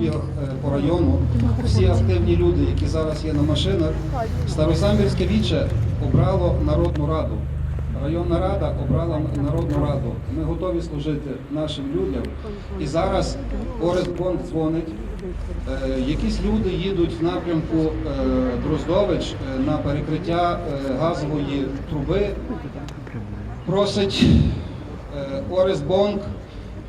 пробігах е, по району, всі активні люди, які зараз є на машинах, Старосамбірське віче обрало Народну Раду. Районна рада обрала Народну Раду. Ми готові служити нашим людям. І зараз Орест Бонк дзвонить. Е, Якісь люди їдуть в напрямку е, Дроздович е, на перекриття газової труби. Просить е, Орест Бонк,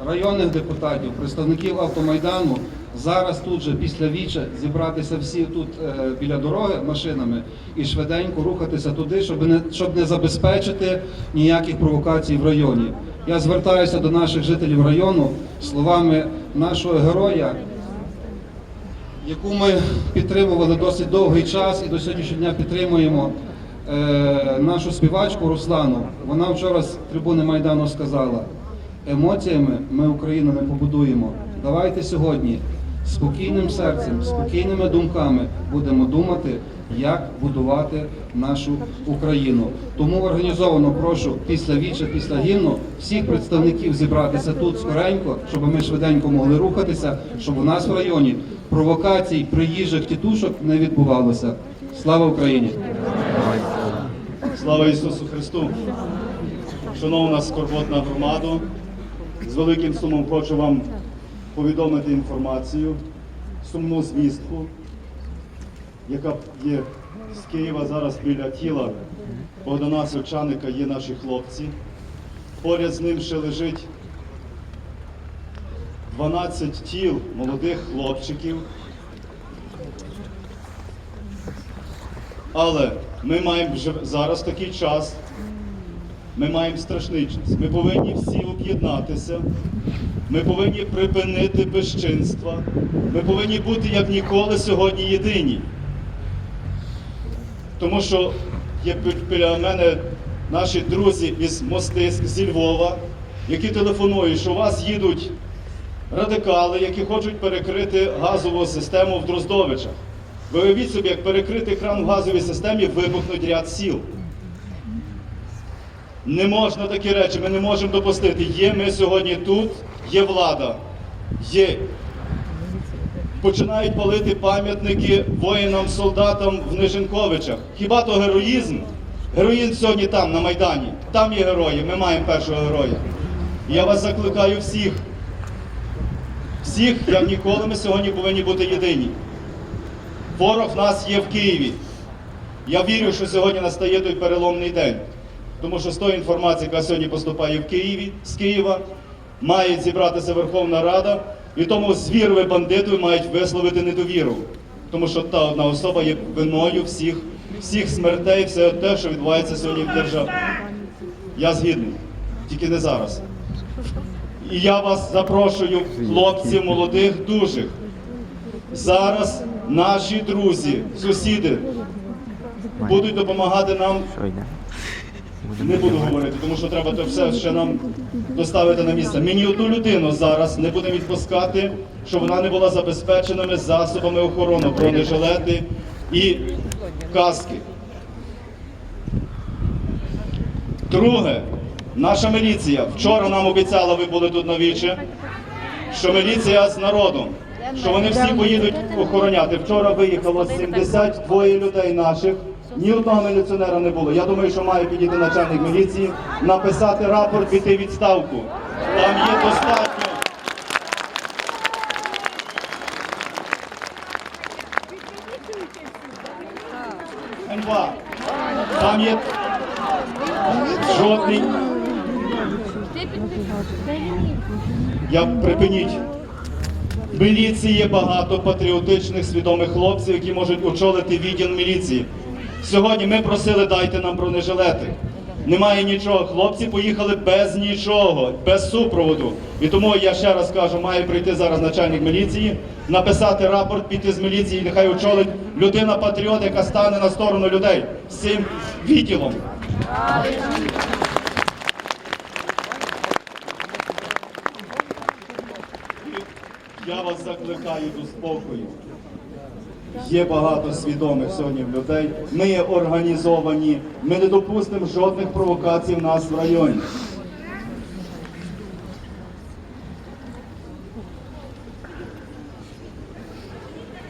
районних депутатів, представників автомайдану зараз тут же після віча зібратися всі тут е, біля дороги машинами і швиденько рухатися туди, щоб не щоб не забезпечити ніяких провокацій в районі. Я звертаюся до наших жителів району словами нашого героя, яку ми підтримували досить довгий час і до сьогоднішнього дня підтримуємо е, нашу співачку Руслану. Вона вчора з трибуни Майдану сказала: емоціями ми Україну не побудуємо. Давайте сьогодні спокійним серцем, спокійними думками будемо думати, як будувати нашу Україну. Тому організовано прошу після віча, після гімну всіх представників зібратися тут скоренько, щоб ми швиденько могли рухатися, щоб у нас в районі провокацій, приїжджих тітушок не відбувалося. Слава Україні! Слава Ісусу Христу! Шановна скорботна громада, з великим сумом хочу вам повідомити інформацію, сумну звістку, яка є з Києва зараз біля тіла Богдана Сочаника є наші хлопці. Поряд з ним ще лежить 12 тіл молодих хлопчиків. Але ми маємо вже зараз такий час, ми маємо страшний час. Ми повинні всі об'єднатися, ми повинні припинити безчинства, ми повинні бути як ніколи сьогодні єдині. Тому що є бі- біля мене наші друзі із Мостиськ, зі Львова, які телефонують, що у вас їдуть радикали, які хочуть перекрити газову систему в Дроздовичах. Ви уявіть собі, як перекрити кран в газовій системі, вибухнуть ряд сіл. Не можна такі речі, ми не можемо допустити. Є ми сьогодні тут, є влада, є. Починають палити пам'ятники воїнам, солдатам в Нижинковичах. Хіба то героїзм? Героїзм сьогодні там, на Майдані. Там є герої, ми маємо першого героя. Я вас закликаю всіх. Всіх, як ніколи, ми сьогодні повинні бути єдині. Ворог в нас є в Києві. Я вірю, що сьогодні настає той переломний день. Тому що з тої інформації, яка сьогодні поступає в Києві, з Києва, має зібратися Верховна Рада, і тому звірви бандити мають висловити недовіру. Тому що та одна особа є виною всіх, всіх смертей, все те, що відбувається сьогодні в державі. Я згідний, тільки не зараз. І я вас запрошую, хлопців, молодих, дужих. Зараз наші друзі, сусіди будуть допомагати нам. Не буду говорити, тому що треба це все ще нам доставити на місце. Мені одну людину зараз не будемо відпускати, щоб вона не була забезпеченими засобами охорони, бронежилети і каски. Друге, наша міліція. Вчора нам обіцяла, ви були тут на вічі, що міліція з народом, що вони всі поїдуть охороняти. Вчора виїхало 72 людей наших. Ні одного міліціонера не було. Я думаю, що має підійти начальник міліції, написати рапорт, піти відставку. Там є достатньо. НВА. Там є жодний. Я припиніть. Міліції є багато патріотичних свідомих хлопців, які можуть очолити відділ міліції. Сьогодні ми просили дайте нам бронежилети. Немає нічого. Хлопці поїхали без нічого, без супроводу. І тому я ще раз кажу, має прийти зараз начальник міліції, написати рапорт, піти з міліції, нехай очолить людина-патріот, яка стане на сторону людей з цим відділом. Я вас закликаю до спокою. Є багато свідомих сьогодні людей. Ми є організовані. Ми не допустимо жодних провокацій в нас в районі.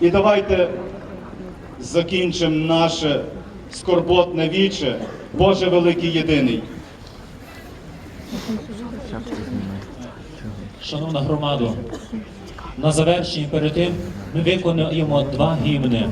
І давайте закінчимо наше скорботне віче, Боже великий єдиний. Шановна громада, на завершенні перед тим ми виконуємо два гімни.